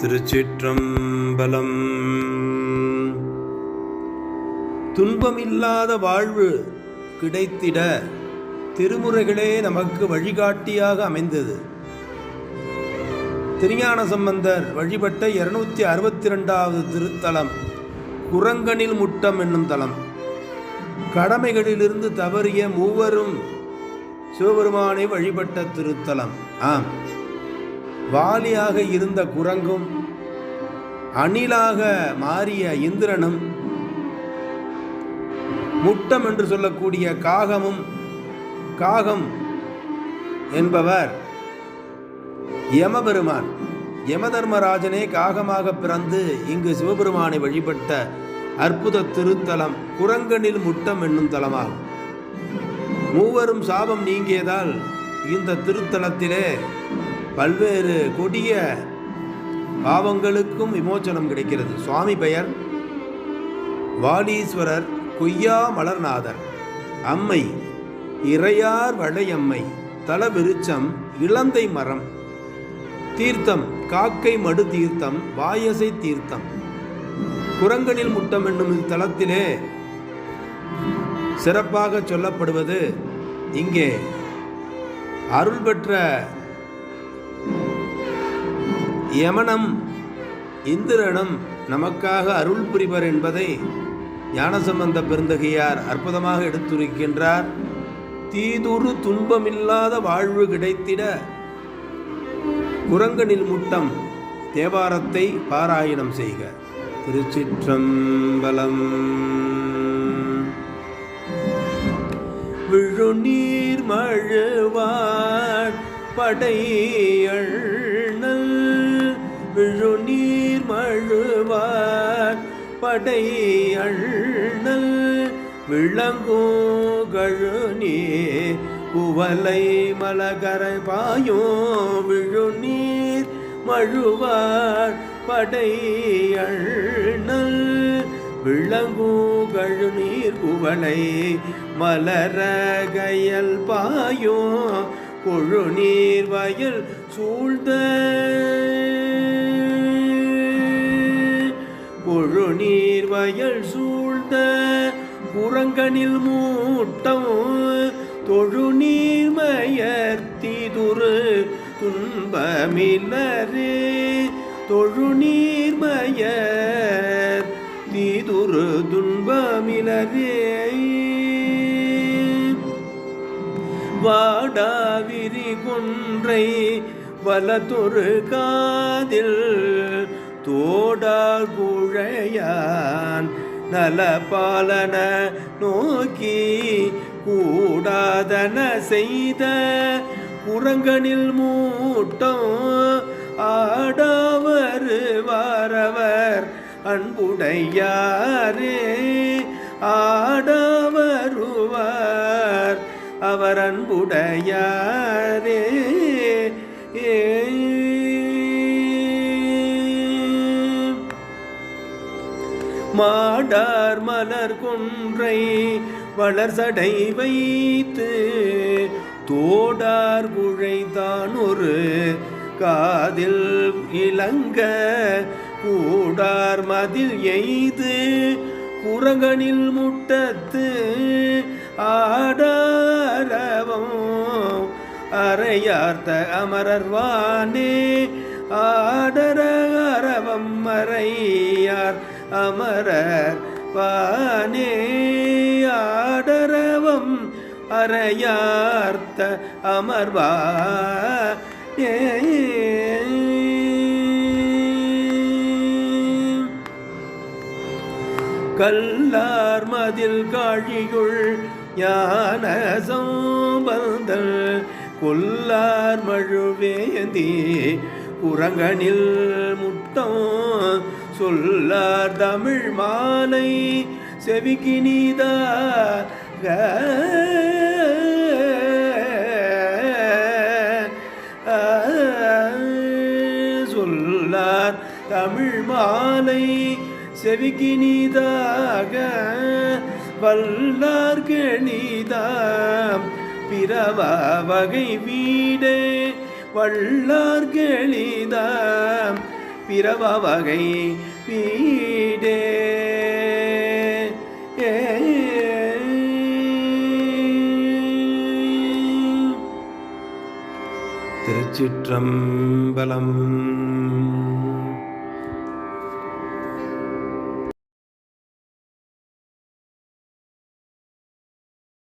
திருச்சிற்றம்பலம். துன்பமில்லாத வாழ்வு கிடைத்திட திருமுறைகளே நமக்கு வழிகாட்டியாக அமைந்தது. திருஞான சம்பந்தர் வழிபட்ட இருநூத்தி அறுபத்தி ரெண்டாவது திருத்தலம் குரங்கனில் முட்டம் என்னும் தலம். கடமைகளிலிருந்து தவறிய மூவரும் சிவபெருமானை வழிபட்ட திருத்தலம். ஆம். வாலியாக இருந்த குரங்கும் அணிலாக மாறிய இந்திரனும் முட்டம் என்று சொல்லக்கூடிய காகமும் காகம் என்பவர் யமபெருமான். யமதர்மராஜனே காகமாக பிறந்து இங்கு சிவபெருமானை வழிபட்ட அற்புத திருத்தலம் குரங்கனில் முட்டம் என்னும் தலமாகும். மூவரும் சாபம் நீங்கியதால் இந்த திருத்தலத்திலே பல்வேறு கொடிய பாவங்களுக்கும் விமோச்சனம் கிடைக்கிறது. சுவாமி பெயர் வாலீஸ்வரர் கொய்யா மலர்நாதர். அம்மை இறையார் வளையம்மை தல விருச்சம் இளந்தை மரம். தீர்த்தம் காக்கை மடு தீர்த்தம் வாயசை தீர்த்தம். குரங்கனில் முட்டம் என்னும் இத்தலத்திலே சிறப்பாக சொல்லப்படுவது இங்கே அருள் பெற்ற யமனம் இந்திரனும் நமக்காக அருள் புரிவர் என்பதை ஞானசம்பந்த பெருந்தகையார் அற்புதமாக எடுத்துரைக்கின்றார். தீதுரு துன்பமில்லாத வாழ்வு கிடைத்திட குரங்கனில் முட்டம் தேவாரத்தை பாராயணம் செய்க. திருச்சிற்றம்பலம். விழுநீர் மழுவார் படையள் விழுநீர் மழுவார். படையண்ணல் விளங்கோகழு கழுநீ குவலை மலகரை பாயோ விழு நீர் மழுவார். படை அண்ணல் விளங்கூகழு நீர். குவளை மலரகையல் பாயோ கொழு நீர் வயல் சூழ்ந்த நீர் வயல் சூழ்ந்த குரங்கனில் மூட்டம் தொழு நீர் மயர்த்திதுரு துன்பமில்லரே தொழுநீர் மயர் தீதுரு துன்பமிலரே வாடாவிரி குன்றை வலதொரு காதில் தோடார் குழையான் நலபாலன நோக்கி கூடாதன செய்த குரங்கனில் மூட்டம் ஆடவர் வாரவர் அன்புடையாரே ஆடாவருவார் அவர் அன்புடையாரே ஏ மாடார் மலர் கொன்றை வளர் சடை வைத்து தோடார் குழைதான் ஒரு காதில் இளங்க கூடார் மதில் எய்து குரங்கனில் முட்டத்து ஆடாரவம் அறையார்த்த அமரர்வானே ஆடர அரவம் மறையார் அமரர் வானே ஆடரவம் அறையார்த்த அமர்வா ஏ. கல்லார் மதில் காழியுள் ஞான சம்பந்தல் கொல்லார் மழுவேந்தி குரங்கனில் முட்டம் சொல்லார் தமிழ் மாலை செவிக்கு நீதாக சொல்லார் தமிழ் மாலை செவிக்கு செவிக்கினிதாக வல்லார்கணிதாம் பிறவா வகை வீடே. வல்லார்கெளிதாம் பிறவ வகை வீடே திருச்சிற்றம்பலம்.